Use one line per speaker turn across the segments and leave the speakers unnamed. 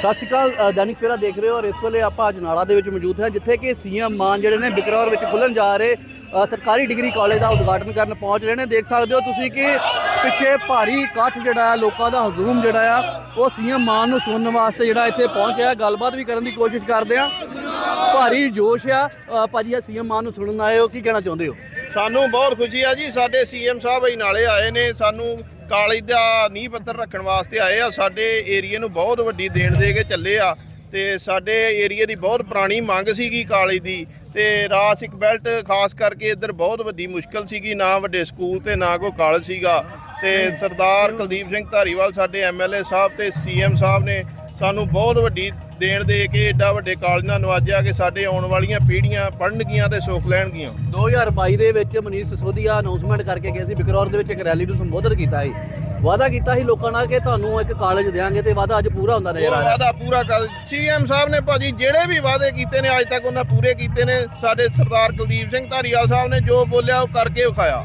ਸਤਿ ਸ਼੍ਰੀ ਅਕਾਲ ਦੈਨਿਕ ਸਵੇਰਾ ਦੇਖ ਰਹੇ ਹੋ ਔਰ ਇਸ ਵੇਲੇ ਆਪਾਂ ਅਜਨਾਲਾ ਦੇ ਵਿੱਚ ਮੌਜੂਦ ਹਾਂ ਜਿੱਥੇ ਕਿ ਸੀਐਮ ਮਾਨ ਜਿਹੜੇ ਨੇ ਬਿਕਰੌਰ ਵਿੱਚ ਖੁੱਲਣ ਜਾ ਰਹੇ ਸਰਕਾਰੀ ਡਿਗਰੀ ਕਾਲਜ ਦਾ ਉਦਘਾਟਨ ਕਰਨ ਪਹੁੰਚ ਰਹੇ ਨੇ। ਦੇਖ ਸਕਦੇ ਹੋ ਤੁਸੀਂ ਕਿ ਪਿੱਛੇ ਭਾਰੀ ਇਕੱਠ ਜਿਹੜਾ ਆ ਲੋਕਾਂ ਦਾ ਹਜੂਮ ਜਿਹੜਾ ਆ ਉਹ ਸੀਐਮ ਮਾਨ ਨੂੰ ਸੁਣਨ ਵਾਸਤੇ ਜਿਹੜਾ ਇੱਥੇ ਪਹੁੰਚਿਆ ਗੱਲਬਾਤ ਵੀ ਕਰਨ ਦੀ ਕੋਸ਼ਿਸ਼ ਕਰਦੇ ਆ ਭਾਰੀ ਜੋਸ਼ ਆ ਅ, ਭਾਜੀ ਆ ਸੀਐਮ ਮਾਨ ਨੂੰ ਸੁਣਨ ਆਏ ਹੋ ਕੀ ਕਹਿਣਾ ਚਾਹੁੰਦੇ ਹੋ?
ਸਾਨੂੰ ਬਹੁਤ ਖੁਸ਼ੀ ਆ ਜੀ ਸਾਡੇ ਸੀਐਮ ਸਾਹਿਬ ਹੀ ਨਾਲੇ ਆਏ ਨੇ ਸਾਨੂੰ ਕਾਲਜ ਦਾ ਨੀਂਹ ਪੱਥਰ ਰੱਖਣ ਵਾਸਤੇ ਆਏ ਆ। ਸਾਡੇ ਏਰੀਆ ਨੂੰ ਬਹੁਤ ਵੱਡੀ ਦੇਣ ਦੇ ਕੇ ਚੱਲੇ ਆ ਤੇ ਸਾਡੇ ਏਰੀਆ ਦੀ ਬਹੁਤ ਪੁਰਾਣੀ ਮੰਗ ਸੀਗੀ ਕਾਲਜ ਦੀ ਤੇ ਰਾਸਿਕ ਬੈਲਟ ਖਾਸ ਕਰਕੇ ਇੱਧਰ ਬਹੁਤ ਵੱਡੀ ਮੁਸ਼ਕਲ ਸੀਗੀ, ਨਾ ਵੱਡੇ ਸਕੂਲ ਤੇ ਨਾ ਕੋਈ ਕਾਲਜ ਸੀਗਾ। ਤੇ ਸਰਦਾਰ ਕੁਲਦੀਪ ਸਿੰਘ ਧਾਰੀਵਾਲ, ਸਾਡੇ ਐਮਐਲਏ ਸਾਹਿਬ ਤੇ ਸੀਐਮ ਸਾਹਿਬ ਨੇ ਸਾਨੂੰ ਬਹੁਤ ਵੱਡੀ ਦੇਣ ਦੇ ਕੇ ਏਡਾ ਵੱਡੇ ਕਾਲਜ ਨਾਲ ਨਵਾਜਿਆ ਕਿ ਸਾਡੇ ਆਉਣ ਵਾਲੀਆਂ ਪੀੜ੍ਹੀਆਂ ਪੜ੍ਹਨਗੀਆਂ ਤੇ ਸੁੱਖ ਲੈਣਗੀਆਂ।
2022 ਦੇ ਵਿੱਚ ਮਨੀਸ਼ ਸਿਸੋਦੀਆ ਅਨਾਉਂਸਮੈਂਟ ਕਰਕੇ ਗਏ ਸੀ। ਬਿਕਰੌਰ ਦੇ ਵਿੱਚ ਇੱਕ ਰੈਲੀ ਨੂੰ ਸੰਬੋਧਨ ਕੀਤਾ ਸੀ। ਵਾਅਦਾ ਕੀਤਾ ਸੀ ਲੋਕਾਂ ਨਾਲ ਕਿ ਤੁਹਾਨੂੰ ਇੱਕ ਕਾਲਜ ਦੇਵਾਂਗੇ ਤੇ ਵਾਅਦਾ ਅੱਜ ਪੂਰਾ ਹੁੰਦਾ ਨਜ਼ਰ ਆ ਰਿਹਾ।
ਵਾਅਦਾ ਪੂਰਾ ਕਰ ਸੀਐਮ ਸਾਹਿਬ ਨੇ ਭਾਜੀ ਜਿਹੜੇ ਵੀ ਵਾਅਦੇ ਕੀਤੇ ਨੇ ਅੱਜ ਤੱਕ ਉਹਨਾਂ ਪੂਰੇ ਕੀਤੇ ਨੇ। ਸਾਡੇ ਸਰਦਾਰ ਕੁਲਦੀਪ ਸਿੰਘ ਧਾਰੀਵਾਲ ਸਾਹਿਬ ਨੇ ਜੋ ਬੋਲਿਆ ਉਹ ਕਰਕੇ ਵਿਖਾਇਆ।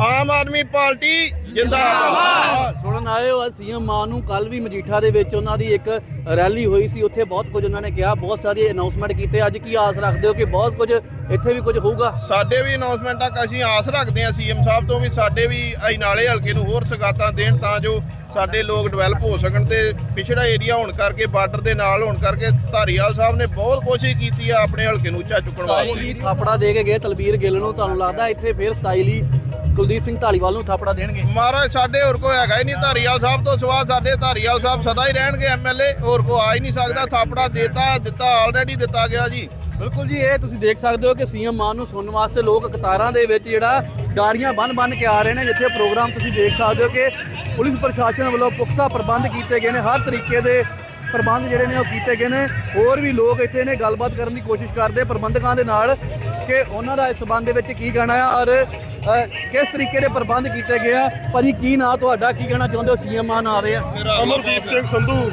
ਆਮ ਆਦਮੀ ਪਾਰਟੀ ਜਿੰਦਾਬਾਦ।
ਸੁਣਨ ਆਏ ਹੋ ਸੀਐਮ ਮਾਨ ਨੂੰ ਕੱਲ ਵੀ ਮਜੀਠਾ ਦੇ ਵਿੱਚ ਉਹਨਾਂ ਦੀ ਇੱਕ ਰੈਲੀ ਹੋਈ ਸੀ। ਉੱਥੇ ਬਹੁਤ ਕੁਝ ਉਹਨਾਂ ਨੇ ਕਿਹਾ ਬਹੁਤ ਸਾਰੀ ਅਨਾਉਂਸਮੈਂਟ ਕੀਤੇ। ਅੱਜ ਕੀ ਆਸ ਰੱਖਦੇ ਹੋ ਕਿ ਬਹੁਤ ਕੁਝ ਇੱਥੇ ਵੀ ਕੁਝ ਹੋਊਗਾ?
ਸਾਡੇ ਵੀ ਅਨਾਉਂਸਮੈਂਟ ਅਸੀਂ ਆਸ ਰੱਖਦੇ ਹਾਂ ਸੀਐਮ ਸਾਹਿਬ ਤੋਂ ਵੀ ਸਾਡੇ ਵੀ ਅਸੀਂ ਨਾਲੇ ਹਲਕੇ ਨੂੰ ਹੋਰ ਸਗਾਤਾਂ ਦੇਣ ਤਾਂ ਜੋ ਸਾਡੇ ਲੋਕ ਡਿਵੈਲਪ ਹੋ ਸਕਣ ਤੇ ਪਿਛੜਾ ਏਰੀਆ ਹੋਣ ਕਰਕੇ ਬਾਰਡਰ ਦੇ ਨਾਲ ਹੋਣ ਕਰਕੇ ਧਾਰੀਵਾਲ ਸਾਹਿਬ ਨੇ ਬਹੁਤ ਕੋਸ਼ਿਸ਼ ਕੀਤੀ ਆ ਆਪਣੇ ਹਲਕੇ ਨੂੰ ਉੱਚਾ ਚੁੱਕਣ ਵਾਸਤੇ।
ਥਾਪੜਾ ਦੇ ਕੇ ਗਏ ਤਲਵੀਰ ਗਿੱਲ ਨੂੰ। ਤੁਹਾਨੂੰ ਲੱਗਦਾ ਇੱਥੇ ਫੇਰ ਸਟਾਈਲੀ ਕੁਲਦੀਪ ਸਿੰਘ ਢਾਲੀਵਾਲ ਨੂੰ ਥਾਪੜਾ ਦੇਣਗੇ।
ਮਹਾਰਾਜ ਸਾਡੇ ਹੋਰ ਕੋਈ ਹੈਗਾ ਹੀ ਨਹੀਂ ਧਾਰੀਵਾਲ ਸਾਹਿਬ ਤੋਂ ਸਿਵਾ ਸਾਡੇ ਧਾਰੀਵਾਲ ਸਾਹਿਬ ਸਦਾ ਹੀ ਰਹਿਣਗੇ ਐਮਐਲਏ ਹੋਰ ਕੋ ਆ ਹੀ ਨਹੀਂ ਸਕਦਾ ਥਾਪੜਾ ਦੇਤਾ ਦਿੱਤਾ ਆਲਰੇਡੀ ਦਿੱਤਾ ਗਿਆ ਜੀ।
ਬਿਲਕੁਲ ਜੀ ਇਹ ਤੁਸੀਂ ਦੇਖ ਸਕਦੇ ਹੋ ਕਿ ਸੀਐਮ ਮਾਨ ਨੂੰ ਸੁਣਨ ਵਾਸਤੇ ਲੋਕ ਕਤਾਰਾਂ ਦੇ ਵਿੱਚ ਜਿਹੜਾ ਡਾਰੀਆਂ ਬੰਨ-ਬੰਨ ਕੇ ਆ ਰਹੇ ਨੇ ਜਿੱਥੇ ਪ੍ਰੋਗਰਾਮ ਤੁਸੀਂ ਦੇਖ ਸਕਦੇ ਹੋ ਕਿ ਪੁਲਿਸ ਪ੍ਰਸ਼ਾਸਨ ਵੱਲੋਂ ਪੁਖਤਾ ਪ੍ਰਬੰਧ ਕੀਤੇ ਗਏ ਨੇ ਹਰ ਤਰੀਕੇ ਦੇ ਪ੍ਰਬੰਧ ਜਿਹੜੇ ਨੇ ਉਹ ਕੀਤੇ ਗਏ ਨੇ। ਹੋਰ ਵੀ ਲੋਕ ਇੱਥੇ ਨੇ ਗੱਲਬਾਤ ਕਰਨ ਦੀ ਕੋਸ਼ਿਸ਼ ਕਰਦੇ ਪ੍ਰਬੰਧਕਾਂ ਦੇ ਨਾਲ ਕਿ ਉਹਨਾਂ ਦਾ ਇਸ ਸਬੰਧ ਦੇ ਵਿੱਚ ਕੀ ਕਹਿਣਾ ਆ ਔਰ ਕਿਸ ਤਰੀਕੇ ਦੇ ਪ੍ਰਬੰਧ ਕੀਤੇ ਗਏ ਆ? ਭਾਜੀ ਕੀ ਨਾਂ ਤੁਹਾਡਾ? ਕੀ ਕਹਿਣਾ ਚਾਹੁੰਦੇ ਹੋ? ਸੀਐਮ ਮਾਨ ਆ ਰਹੇ ਆ।
ਅਮਰਦੀਪ ਸਿੰਘ ਸੰਧੂ।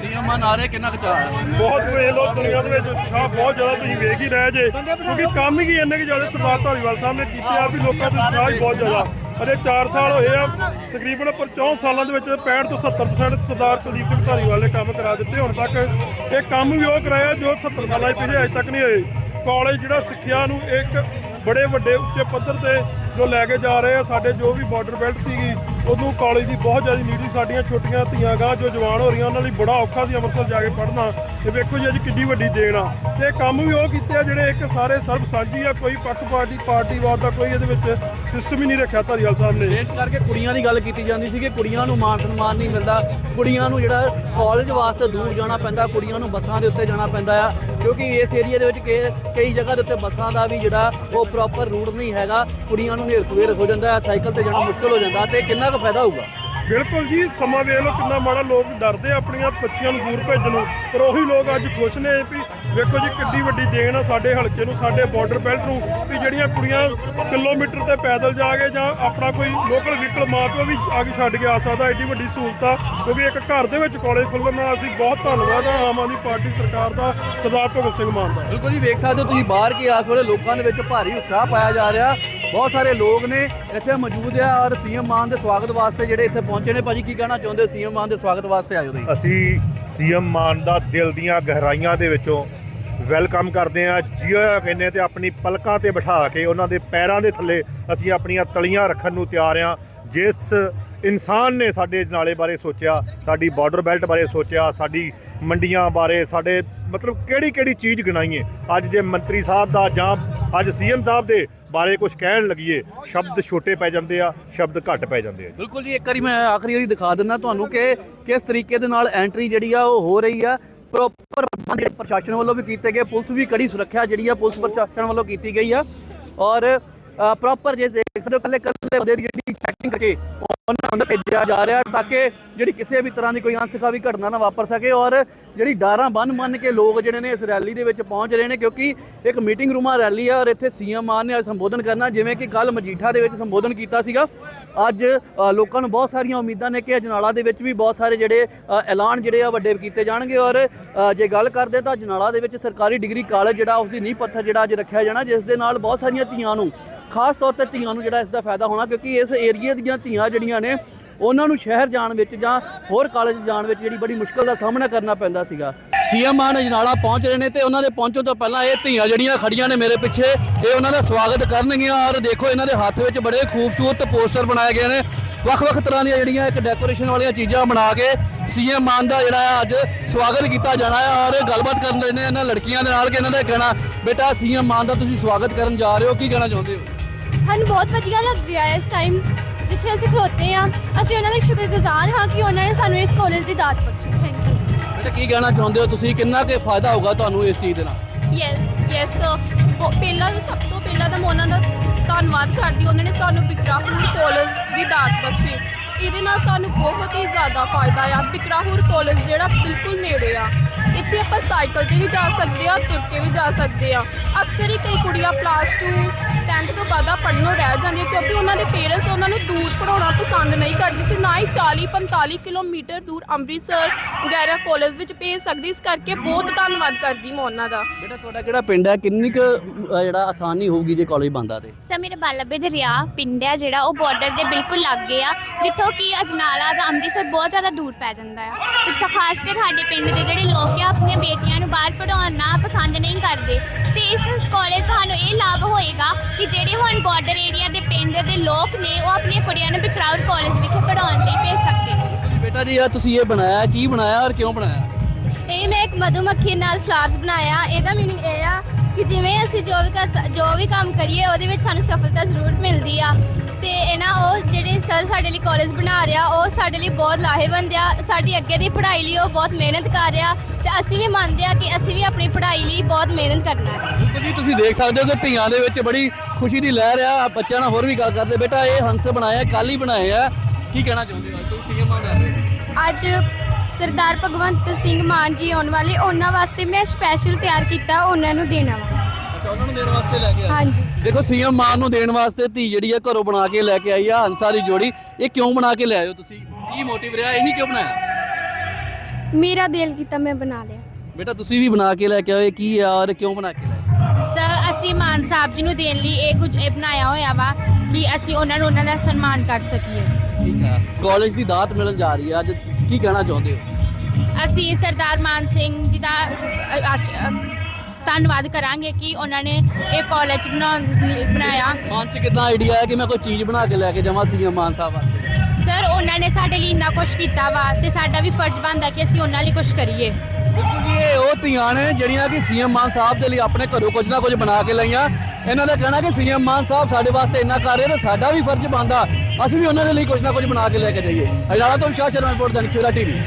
ਸੀਐਮ ਮਾਨ ਆ ਰਹੇ ਕਿੰਨਾ ਹੈ?
ਬਹੁਤ ਵੇਖ ਲੋ ਦੁਨੀਆ ਦੇ ਵਿੱਚ ਉਤਸ਼ਾਹ ਬਹੁਤ ਜ਼ਿਆਦਾ ਤੁਸੀਂ ਵੇਖ ਹੀ ਰਹੇ ਜੇ। ਕਿਉਂਕਿ ਕੰਮ ਹੀ ਇੰਨੇ ਕਿ ਜ਼ਿਆਦਾ ਸਰਦਾਰ ਧਾਰੀਵਾਲ ਸਾਹਿਬ ਨੇ ਕੀਤੇ ਆ ਵੀ ਲੋਕਾਂ ਦਾ ਉਤਸ਼ਾਹ ਹੀ ਬਹੁਤ ਜ਼ਿਆਦਾ। ਅਜੇ 4 ਸਾਲ ਹੋਏ ਆ ਤਕਰੀਬਨ ਪਰ 64 ਸਾਲਾਂ ਦੇ ਵਿੱਚ 65 ਤੋਂ 70% ਸਰਦਾਰ ਕੁਲਦੀਪ ਸਿੰਘ ਧਾਰੀਵਾਲ ਨੇ ਕੰਮ ਕਰਾ ਦਿੱਤੇ। ਹੁਣ ਤੱਕ ਇਹ ਕੰਮ ਵੀ ਉਹ ਕਰਾਇਆ ਜੋ 70 ਸਾਲਾਂ ਦੇ ਪਿਛੇ ਅਜੇ ਤੱਕ ਨਹੀਂ ਹੋਏ। ਕਾਲਜ ਜਿਹੜਾ ਸਿੱਖਿਆ ਨੂੰ ਇੱਕ ਬੜੇ ਵੱਡੇ ਉੱਚੇ ਪੱਧਰ ਤੇ ਜੋ ਲੈ ਕੇ ਜਾ ਰਹੇ ਆ, ਸਾਡੇ ਜੋ ਵੀ ਬਾਰਡਰ ਬੈਲਟ ਸੀਗੀ ਉਦੋਂ ਕਾਲਜ ਦੀ ਬਹੁਤ ਜ਼ਿਆਦਾ ਨੀਡ ਸਾਡੀਆਂ ਛੋਟੀਆਂ ਧੀਆਂ ਗਾ ਜੋ ਜਵਾਨ ਹੋ ਰਹੀਆਂ, ਉਹਨਾਂ ਲਈ ਬੜਾ ਔਖਾ ਸੀ ਅੰਮ੍ਰਿਤਸਰ ਜਾ ਕੇ ਪੜ੍ਹਨਾ। ਤੇ ਵੇਖੋ ਜੀ ਅੱਜ ਕਿੰਨੀ ਵੱਡੀ ਦੇਣ ਆ। ਤੇ ਕੰਮ ਵੀ ਉਹ ਕੀਤੇ ਆ ਜਿਹੜੇ ਇੱਕ ਸਾਰੇ ਸਰਬ ਸਾਂਝੀ ਆ, ਕੋਈ ਪੱਖਪਾਤੀ ਪਾਰਟੀਵਾਦ ਦਾ ਕੋਈ ਇਹਦੇ ਵਿੱਚ ਸਿਸਟਮ ਹੀ ਨਹੀਂ ਰੱਖਿਆ ਧਾਰੀਵਾਲ ਸਾਹਿਬ ਨੇ।
ਵਿਸ਼ੇਸ਼ ਕਰਕੇ ਕੁੜੀਆਂ ਦੀ ਗੱਲ ਕੀਤੀ ਜਾਂਦੀ ਸੀ ਕਿ ਕੁੜੀਆਂ ਨੂੰ ਮਾਨ ਸਨਮਾਨ ਨਹੀਂ ਮਿਲਦਾ। ਕੁੜੀਆਂ ਨੂੰ ਜਿਹੜਾ ਕਾਲਜ ਵਾਸਤੇ ਦੂਰ ਜਾਣਾ ਪੈਂਦਾ, ਕੁੜੀਆਂ ਨੂੰ ਬੱਸਾਂ ਦੇ ਉੱਤੇ ਜਾਣਾ ਪੈਂਦਾ ਆ। ਕਿਉਂਕਿ ਇਸ ਏਰੀਆ ਦੇ ਵਿੱਚ ਕਿ- ਕਈ ਜਗ੍ਹਾ ਦੇ ਉੱਤੇ ਬੱਸਾਂ ਦਾ ਵੀ ਜਿਹੜਾ ਉਹ ਪ੍ਰੋਪਰ ਰੂਟ ਨਹੀਂ ਹੈਗਾ। ਕੁੜੀਆਂ ਨੂੰ ਨੇਰ ਸਵੇਰ ਹੋ ਜਾਂਦਾ, ਸਾਈਕਲ ਤੇ ਜਾਣਾ ਮੁਸ਼ਕਲ ਹੋ ਜਾਂਦਾ ਤੇ ਕਿੰਨਾ ਕੁ ਫਾਇਦਾ ਹੋਊਗਾ?
ਬਿਲਕੁਲ ਜੀ, ਸਮਾਂ ਵੇਖ ਲਓ ਕਿੰਨਾ ਮਾੜਾ, ਲੋਕ ਡਰਦੇ ਆ ਆਪਣੀਆਂ ਬੱਚੀਆਂ ਨੂੰ ਦੂਰ ਭੇਜਣ ਨੂੰ। ਪਰ ਉਹੀ ਲੋਕ ਅੱਜ ਖੁਸ਼ ਨੇ ਵੀ ਵੇਖੋ ਜੀ, ਕਿੱਡੀ ਵੱਡੀ ਦੇਣ ਆ ਸਾਡੇ ਹਲਕੇ ਨੂੰ, ਸਾਡੇ ਬਾਰਡਰ ਬੈਲਟ ਨੂੰ, ਵੀ ਜਿਹੜੀਆਂ ਕੁੜੀਆਂ ਕਿਲੋਮੀਟਰ ਤੇ ਪੈਦਲ ਜਾ ਕੇ ਜਾਂ ਆਪਣਾ ਕੋਈ ਲੋਕਲ ਵਹੀਕਲ ਮਾਂ ਪਿਓ ਵੀ ਆ ਕੇ ਛੱਡ ਕੇ ਆ ਸਕਦਾ, ਐਡੀ ਵੱਡੀ ਸਹੂਲਤ ਆ। ਕਿਉਂਕਿ ਇੱਕ ਘਰ ਦੇ ਵਿੱਚ ਕਾਲਜ ਖੁੱਲ੍ਹਣ ਨਾਲ ਅਸੀਂ ਬਹੁਤ ਧੰਨਵਾਦ ਆ, ਆਮ ਆਦਮੀ ਪਾਰਟੀ ਸਰਕਾਰ ਦਾ, ਸਰਦਾਰ ਭਗਤ ਸਿੰਘ ਮਾਨ ਦਾ।
ਬਿਲਕੁਲ ਜੀ, ਵੇਖ ਸਕਦੇ ਹੋ ਤੁਸੀਂ ਬਾਹਰ ਕੀ ਆਸ ਵੇਲੇ ਲੋਕਾਂ ਦੇ ਵਿੱਚ ਭਾਰੀ ਉਤਸ਼ਾਹ ਪਾਇਆ ਜਾ ਰਿਹਾ। ਬਹੁਤ ਸਾਰੇ ਲੋਕ ਨੇ ਇੱਥੇ ਮੌਜੂਦ ਆ ਔਰ ਸੀਐਮ ਮਾਨ ਦੇ ਸਵਾਗਤ ਵਾਸਤੇ ਜਿਹੜੇ ਇੱਥੇ ਪਹੁੰਚੇ ਨੇ। ਭਾਜੀ, ਕੀ ਕਹਿਣਾ ਚਾਹੁੰਦੇ ਹੋ ਸੀਐਮ ਮਾਨ ਦੇ ਸਵਾਗਤ ਵਾਸਤੇ ਆਇਓ ਤੁਸੀਂ?
ਅਸੀਂ ਸੀਐਮ ਮਾਨ ਦਾ ਦਿਲ ਦੀਆਂ ਗਹਿਰਾਈਆਂ ਦੇ ਵਿੱਚੋਂ ਵੈਲਕਮ ਕਰਦੇ ਆ ਜੀ ਕਹਿੰਦੇ ਤੇ ਆਪਣੀ ਪਲਕਾਂ ਤੇ ਬਿਠਾ ਕੇ ਉਹਨਾਂ ਦੇ ਪੈਰਾਂ ਦੇ ਥੱਲੇ ਅਸੀਂ ਆਪਣੀਆਂ ਤਲੀਆਂ ਰੱਖਣ ਨੂੰ ਤਿਆਰ ਆ ਜਿਸ ਇਨਸਾਨ ਨੇ ਸਾਡੇ ਨਾਲੇ ਬਾਰੇ ਸੋਚਿਆ, ਸਾਡੀ ਬਾਰਡਰ ਬੈਲਟ ਬਾਰੇ ਸੋਚਿਆ, ਸਾਡੀ ਮੰਡੀਆਂ ਬਾਰੇ, ਸਾਡੇ ਮਤਲਬ ਕਿਹੜੀ ਕਿਹੜੀ ਚੀਜ਼ ਗਿਣਾਈਏ? ਅੱਜ ਜੇ ਮੰਤਰੀ ਸਾਹਿਬ ਦਾ ਜਾਂ ਅੱਜ ਸੀਐਮ ਸਾਹਿਬ ਦੇ ਬਾਰੇ ਕੁਝ ਕਹਿਣ ਲੱਗੀਏ, ਸ਼ਬਦ ਛੋਟੇ ਪੈ ਜਾਂਦੇ ਆ, ਸ਼ਬਦ ਘੱਟ ਪੈ ਜਾਂਦੇ ਆ
ਬਿਲਕੁਲ ਜੀ, ਇੱਕ ਵਾਰੀ ਮੈਂ ਆਖਰੀ ਵਾਰੀ ਦਿਖਾ ਦਿੰਦਾ ਤੁਹਾਨੂੰ ਕਿ ਕਿਸ ਤਰੀਕੇ ਦੇ ਨਾਲ ਐਂਟਰੀ ਜਿਹੜੀ ਆ ਉਹ ਹੋ ਰਹੀ ਆ। ਪ੍ਰੋਪਰ ਜਿਹੜੇ ਪ੍ਰਸ਼ਾਸਨ ਵੱਲੋਂ ਵੀ ਕੀਤੇ ਗਏ, ਪੁਲਿਸ ਵੀ ਕੜੀ ਸੁਰੱਖਿਆ ਜਿਹੜੀ ਆ ਪੁਲਿਸ ਪ੍ਰਸ਼ਾਸਨ ਵੱਲੋਂ ਕੀਤੀ ਗਈ ਆ। ਔਰ ਪ੍ਰੋਪਰ ਜੇ ਦੇਖ ਸਕਦੇ ਹੋ ਕੱਲੇ ਕੱਲੇ ਬੰਦੇ ਦੀ ਜਿਹੜੀ ਚੈਕਿੰਗ ਕਰਕੇ ਉਹਨਾਂ ਨੂੰ ਭੇਜਿਆ ਜਾ ਰਿਹਾ ਤਾਂ ਕਿ ਜਿਹੜੀ ਕਿਸੇ ਵੀ ਤਰ੍ਹਾਂ ਦੀ ਕੋਈ ਅਣਸਖਾਵੀ ਘਟਨਾ ਨਾ ਵਾਪਰ ਸਕੇ ਔਰ ਜਿਹੜੀ ਡਾਰਾਂ ਬੰਨ ਬੰਨ ਕੇ ਲੋਕ ਜਿਹੜੇ ਨੇ ਇਸ ਰੈਲੀ ਦੇ ਵਿੱਚ ਪਹੁੰਚ ਰਹੇ ਨੇ ਕਿਉਂਕਿ ਇੱਕ ਮੀਟਿੰਗ ਰੂਮਾਂ ਰੈਲੀ ਆ ਔਰ ਇੱਥੇ ਸੀਐਮ ਮਾਨ ਨੇ ਸੰਬੋਧਨ ਕਰਨਾ, ਜਿਵੇਂ ਕਿ ਕੱਲ ਮਜੀਠਾ ਦੇ ਵਿੱਚ ਸੰਬੋਧਨ ਕੀਤਾ ਸੀਗਾ। ਅੱਜ ਲੋਕਾਂ ਨੂੰ ਬਹੁਤ ਸਾਰੀਆਂ ਉਮੀਦਾਂ ਨੇ ਕਿ ਅਜਨਾਲਾ ਦੇ ਵਿੱਚ ਵੀ ਬਹੁਤ ਸਾਰੇ ਜਿਹੜੇ ਐਲਾਨ ਜਿਹੜੇ ਆ ਵੱਡੇ ਕੀਤੇ ਜਾਣਗੇ ਔਰ ਜੇ ਗੱਲ ਕਰਦੇ ਤਾਂ ਅਜਨਾਲਾ ਦੇ ਵਿੱਚ ਸਰਕਾਰੀ ਡਿਗਰੀ ਕਾਲਜ ਜਿਹੜਾ ਉਸ ਦੀ ਨੀਂਹ ਪੱਥਰ ਜਿਹੜਾ ਅੱਜ ਰੱਖਿਆ ਜਾਣਾ, ਜਿਸ ਦੇ ਨਾਲ ਬਹੁਤ ਸਾਰੀਆਂ ਧੀਆਂ ਨੂੰ, ਖਾਸ ਤੌਰ ਤੇ ਧੀਆਂ ਨੂੰ ਜਿਹੜਾ ਇਸ ਦਾ ਫਾਇਦਾ ਹੋਣਾ, ਕਿਉਂਕਿ ਇਸ ਏਰੀਏ ਦੀਆਂ ਧੀਆਂ ਜਿਹੜੀਆਂ ਨੇ, ਉਹਨਾਂ ਨੂੰ ਸ਼ਹਿਰ ਜਾਣ ਵਿੱਚ ਜਾਂ ਹੋਰ ਕਾਲਜ ਜਾਣ ਵਿੱਚ ਜਿਹੜੀ ਬੜੀ ਮੁਸ਼ਕਲ ਦਾ ਸਾਹਮਣਾ ਕਰਨਾ ਪੈਂਦਾ ਸੀਗਾ। ਸੀਐਮ ਮਾਨ ਅਜਨਾਲਾ ਪਹੁੰਚ ਰਹੇ ਨੇ ਤੇ ਉਹਨਾਂ ਦੇ ਪਹੁੰਚਣ ਤੋਂ ਪਹਿਲਾਂ ਇਹ ਧੀਆਂ ਜਿਹੜੀਆਂ ਖੜੀਆਂ ਨੇ ਮੇਰੇ ਪਿੱਛੇ, ਇਹ ਉਹਨਾਂ ਦਾ ਸਵਾਗਤ ਕਰਨਗੀਆਂ ਔਰ ਦੇਖੋ ਇਹਨਾਂ ਦੇ ਹੱਥ ਵਿੱਚ ਬੜੇ ਖੂਬਸੂਰਤ ਪੋਸਟਰ ਬਣਾਏ ਗਏ ਨੇ। ਵੱਖ-ਵੱਖ ਤਰ੍ਹਾਂ ਦੀਆਂ ਜਿਹੜੀਆਂ ਇੱਕ ਡੈਕੋਰੇਸ਼ਨ ਵਾਲੀਆਂ ਚੀਜ਼ਾਂ ਬਣਾ ਕੇ ਸੀਐਮ ਮਾਨ ਦਾ ਜਿਹੜਾ ਅੱਜ ਸਵਾਗਤ ਕੀਤਾ ਜਾਣਾ ਹੈ ਔਰ ਗੱਲਬਾਤ ਕਰਨ ਦੇ ਨੇ ਇਹਨਾਂ ਲੜਕੀਆਂ ਦੇ ਨਾਲ ਕਿ ਇਹਨਾਂ ਦਾ ਕਹਿਣਾ, ਬੇਟਾ ਸੀਐਮ ਮਾਨ ਦਾ ਤੁਸੀਂ ਸਵਾਗਤ ਕਰਨ ਜਾ ਰਹੇ ਹੋ, ਕੀ ਕਹਿਣਾ ਚਾਹੁੰਦੇ ਹੋ?
ਸਾਨੂੰ ਬਹੁਤ ਵਧੀਆ ਲੱਗ ਰਿਹਾ ਹੈ ਇਸ ਟਾਈਮ ਜਿੱਥੇ ਅਸੀਂ ਖਲੋਤੇ ਹਾਂ। ਅਸੀਂ ਉਹਨਾਂ ਦੇ ਸ਼ੁਕਰਗੁਜ਼ਾਰ ਹਾਂ ਕਿ ਉਹਨਾਂ ਨੇ ਸਾਨੂੰ ਇਸ ਕਾਲਜ ਦੀ ਦਾਤ ਬਖਸ਼ੀ। ਥੈਂਕ ਯੂ
ਬੇਟਾ ਕੀ ਕਹਿਣਾ ਚਾਹੁੰਦੇ ਹੋ? ਤੁਸੀਂ ਕਿੰਨਾ ਕੁ ਫਾਇਦਾ ਹੋਊਗਾ ਤੁਹਾਨੂੰ ਇਸ ਚੀਜ਼ ਦੇ ਨਾਲ?
ਯੈਸ ਯੈਸ ਪਹਿਲਾਂ ਤਾਂ ਸਭ ਤੋਂ ਪਹਿਲਾਂ ਤਾਂ ਮੈਂ ਉਹਨਾਂ ਦਾ ਧੰਨਵਾਦ ਕਰਦੀ ਉਹਨਾਂ ਨੇ ਸਾਨੂੰ ਬਿਕਰਾਹੂਰ ਕਾਲਜ ਦੀ ਦਾਤ ਬਖਸ਼ੀ। ਇਹਦੇ ਨਾਲ ਸਾਨੂੰ ਬਹੁਤ ਹੀ ਜ਼ਿਆਦਾ ਫਾਇਦਾ ਆ। ਬਿਕਰਾਹੂਰ ਕਾਲਜ ਜਿਹੜਾ ਬਿਲਕੁਲ ਨੇੜੇ ਆ। ਇੱਥੇ ਆਪਾਂ ਸਾਈਕਲ ਤੇ ਵੀ ਜਾ ਸਕਦੇ ਆ ਤੁਰ ਕੇ ਵੀ ਜਾ ਸਕਦੇ ਆ ਅਕਸਰ ਹੀ ਕਈ ਕੁੜੀਆਂ ਪਲੱਸ 2 10th ਤੋਂ ਬਾਅਦ ਪੜ੍ਹਨੋਂ ਰਹਿ ਜਾਂਦੀਆਂ ਕਿਉਂਕਿ ਉਹਨਾਂ ਦੇ ਪੇਰੈਂਟਸ ਉਹਨਾਂ ਨੂੰ ਦੂਰ ਪੜਾਉਣਾ ਪਸੰਦ ਨਹੀਂ ਕਰਦੇ ਸੀ ਨਾ ਹੀ 40 45 ਕਿਲੋਮੀਟਰ ਦੂਰ ਅੰਮ੍ਰਿਤਸਰ ਵਗੈਰਾ ਕਾਲਜ ਵਿੱਚ ਭੇਜ ਸਕਦੀ ਇਸ ਕਰਕੇ ਬਹੁਤ ਧੰਨਵਾਦ ਕਰਦੀ ਮੈਂ ਉਹਨਾਂ ਦਾ।
ਬੇਟਾ ਤੁਹਾਡਾ ਕਿਹੜਾ ਪਿੰਡ ਹੈ ਕਿੰਨੀ ਕੁ ਅ, ਜਿਹੜਾ ਆਸਾਨੀ ਹੋਊਗੀ ਜੇ ਕਾਲਜ ਬੰਦਾ ਤੇ?
ਸਰ ਮੇਰੇ ਬਾਲਾਬੇ ਦੇ ਰਿਆ ਪਿੰਡ ਹੈ ਜਿਹੜਾ ਉਹ ਬਾਰਡਰ ਦੇ ਬਿਲਕੁਲ ਲਾਗੇ ਆ ਜਿੱਥੋਂ ਕਿ ਅਜਨਾਲਾ ਜਾਂ ਅੰਮ੍ਰਿਤਸਰ ਬਹੁਤ ਜ਼ਿਆਦਾ ਦੂਰ ਪੈ ਜਾਂਦਾ ਆ। ਤੇ ਸ- ਖਾਸ ਕਰ ਸਾਡੇ ਪਿੰਡ ਦੇ ਜਿਹੜੇ ਲੋਕ ਆ ਆਪਣੀਆਂ ਬੇਟੀਆਂ ਨੂੰ ਬਾਹਰ ਪੜਾਉਣਾ ਪਸੰਦ ਨਹੀਂ ਕਰਦੇ। ਤੇ ਇਸ ਕਾਲਜ ਤੁਹਾਨੂੰ ਇਹ ਲਾਭ ਹੋਏਗਾ ਕਿ ਜਿਹੜੇ ਹੁਣ ਬਾਰਡਰ ਏਰੀਆ ਦੇ ਪਿੰਡ ਦੇ ਲੋਕ ਨੇ ਉਹ ਆਪਣੀਆਂ ਕੁੜੀਆਂ ਨੂੰ ਬਿਕਰਾਊਰ ਕਾਲਜ ਵਿਖੇ ਪੜਾਉਣ ਲਈ ਭੇਜ ਸਕਦੇ ਨੇ।
ਬੇਟਾ ਜੀ ਆ ਤੁਸੀਂ ਇਹ ਬਣਾਇਆ ਕੀ ਬਣਾਇਆ ਔਰ ਕਿਉਂ ਬਣਾਇਆ?
ਇਹ ਮੈਂ ਇੱਕ ਮਧੂਮੱਖੀ ਨਾਲ ਫਲਾਵਰਸ ਬਣਾਇਆ। ਇਹਦਾ ਮੀਨਿੰਗ ਇਹ ਆ ਕਿ ਜਿਵੇਂ ਅਸੀਂ ਜੋ ਵੀ ਕਰ ਸ- ਜੋ ਵੀ ਕੰਮ ਕਰੀਏ ਉਹਦੇ ਵਿੱਚ ਸਾਨੂੰ ਸਫਲਤਾ ਜ਼ਰੂਰ ਮਿਲਦੀ ਆ। ਤੇ ਇਹਨਾਂ ਉਹ ਜਿਹੜੇ ਸਰ ਸਾਡੇ ਲਈ ਕਾਲਜ ਬਣਾ ਰਿਹਾ ਉਹ ਸਾਡੇ ਲਈ ਬਹੁਤ ਲਾਹੇਵੰਦ ਆ ਸਾਡੀ ਅੱਗੇ ਦੀ ਪੜ੍ਹਾਈ ਲਈ ਉਹ ਬਹੁਤ ਮਿਹਨਤ ਕਰ ਰਿਹਾ ਤੇ ਅਸੀਂ ਵੀ ਮੰਨਦੇ ਆ ਕਿ ਅਸੀਂ ਵੀ ਆਪਣੀ ਪੜ੍ਹਾਈ ਲਈ ਬਹੁਤ ਮਿਹਨਤ ਕਰਨਾ ਹੈ।
ਬਿਲਕੁਲ ਜੀ ਤੁਸੀਂ ਦੇਖ ਸਕਦੇ ਹੋ ਕਿ ਧੀਆਂ ਦੇ ਵਿੱਚ ਬੜੀ ਖੁਸ਼ੀ ਦੀ ਲਹਿਰ ਆ। ਬੱਚਿਆਂ ਨਾਲ ਹੋਰ ਵੀ ਗੱਲ ਕਰਦੇ। ਬੇਟਾ ਇਹ ਹੰਸ ਬਣਾਇਆ ਕੱਲ ਹੀ ਬਣਾਏ ਆ ਕੀ ਕਹਿਣਾ ਚਾਹੁੰਦੇ ਹੋ? ਅੱਜ ਤੁਸੀਂ ਰਹੇ ਹੋ
ਅੱਜ ਸਰਦਾਰ ਭਗਵੰਤ ਸਿੰਘ ਮਾਨ ਜੀ ਆਉਣ ਵਾਲੇ ਉਹਨਾਂ ਵਾਸਤੇ ਮੈਂ ਸਪੈਸ਼ਲ ਤਿਆਰ ਕੀਤਾ ਉਹਨਾਂ ਨੂੰ ਦੇਣਾ ਵਾ
ਅੱਛਾ ਉਹਨਾਂ ਨੂੰ ਦੇਣ ਵਾਸਤੇ ਲੈ ਕੇ ਆਏ।
ਹਾਂਜੀ।
ਦੇਖੋ ਸੀਐਮ ਮਾਨ ਨੂੰ ਦੇਣ ਵਾਸਤੇ ਧੀ ਜਿਹੜੀ ਆ ਘਰੋਂ ਬਣਾ ਕੇ ਲੈ ਕੇ ਆਈ ਆ ਹੰਸਾ ਦੀ ਜੋੜੀ। ਇਹ ਕਿਉਂ ਬਣਾ ਕੇ ਲਿਆਏ ਹੋ ਤੁਸੀਂ? ਕੀ ਮੋਟਿਵ ਰਿਹਾ? ਇਹੀ ਕਿਉਂ ਬਣਾਇਆ?
ਮੇਰਾ ਦਿਲ ਕੀਤਾ ਮੈਂ ਬਣਾ ਲਿਆ।
ਬੇਟਾ ਤੁਸੀਂ ਵੀ ਬਣਾ ਕੇ ਲੈ ਕੇ ਆਏ ਕੀ ਆ ਔਰ ਕਿਉਂ ਬਣਾ ਕੇ ਲਿਆਏ
ਸਰ ਅਸੀਂ ਮਾਨ ਸਾਹਿਬ ਜੀ ਨੂੰ ਦੇਣ ਲਈ ਇਹ ਕੁਝ ਇਹ ਬਣਾਇਆ ਹੋਇਆ ਵਾ ਕਿ ਅਸੀਂ ਉਹਨਾਂ ਨੂੰ ਉਹਨਾਂ ਦਾ ਸਨਮਾਨ ਕਰ ਸਕੀਏ।
ਠੀਕ ਆ। ਕਾਲਜ ਦੀ ਦਾਤ ਮਿਲਣ ਜਾ ਰਹੀ ਆ ਅੱਜ ਕੀ ਕਹਿਣਾ ਚਾਹੁੰਦੇ ਹੋ?
ਅਸੀਂ ਸਰਦਾਰ ਮਾਨ ਸਿੰਘ ਜੀ ਦਾ ਅ, ਆਸ਼- ਅ, ਧੰਨਵਾਦ ਕਰਾਂਗੇ ਕਿ ਉਹਨਾਂ ਨੇ ਇਹ ਕਾਲਜ ਬਣਾਉਣ ਲਈ ਬਣਾਇਆ।
ਮਨ ਚ ਕਿਦਾਂ ਆਈਡੀਆ ਹੈ ਕਿ ਮੈਂ ਕੋਈ ਚੀਜ਼ ਬਣਾ ਕੇ ਲੈ ਕੇ ਜਾਵਾਂ ਸੀਐਮ ਮਾਨ ਸਾਹਿਬ ਵਾਸਤੇ?
ਸਰ ਉਹਨਾਂ ਨੇ ਸਾਡੇ ਲਈ ਇੰਨਾ ਕੁਝ ਕੀਤਾ ਵਾ ਤੇ ਸਾਡਾ ਵੀ ਫਰਜ਼ ਬਣਦਾ ਕਿ ਅਸੀਂ ਉਹਨਾਂ ਲਈ ਕੁਝ ਕਰੀਏ।
ਬਿਲਕੁਲ ਜੀ ਇਹ ਉਹ ਧੀਆਂ ਨੇ ਜਿਹੜੀਆਂ ਕਿ ਸੀਐਮ ਮਾਨ ਸਾਹਿਬ ਦੇ ਲਈ ਆਪਣੇ ਘਰੋਂ ਕੁਝ ਨਾ ਕੁਝ ਬਣਾ ਕੇ ਲਈਆਂ। ਇਹਨਾਂ ਦਾ ਕਹਿਣਾ ਕਿ ਸੀਐਮ ਮਾਨ ਸਾਹਿਬ ਸਾਡੇ ਵਾਸਤੇ ਇੰਨਾ ਕਰ ਰਹੇ ਨੇ ਸਾਡਾ ਵੀ ਫਰਜ਼ ਬਣਦਾ। ਅਸੀਂ ਵੀ ਉਹਨਾਂ ਦੇ ਲਈ ਕੁਝ ਨਾ ਕੁਝ ਬਣਾ ਕੇ ਲੈ ਕੇ ਜਾਈਏ। ਅਜਾਲਾ ਤੋਂ ਵਿਸ਼ਾਲ ਸ਼ਰਮਾ ਰਿਪੋਰਟ ਟੀਵੀ।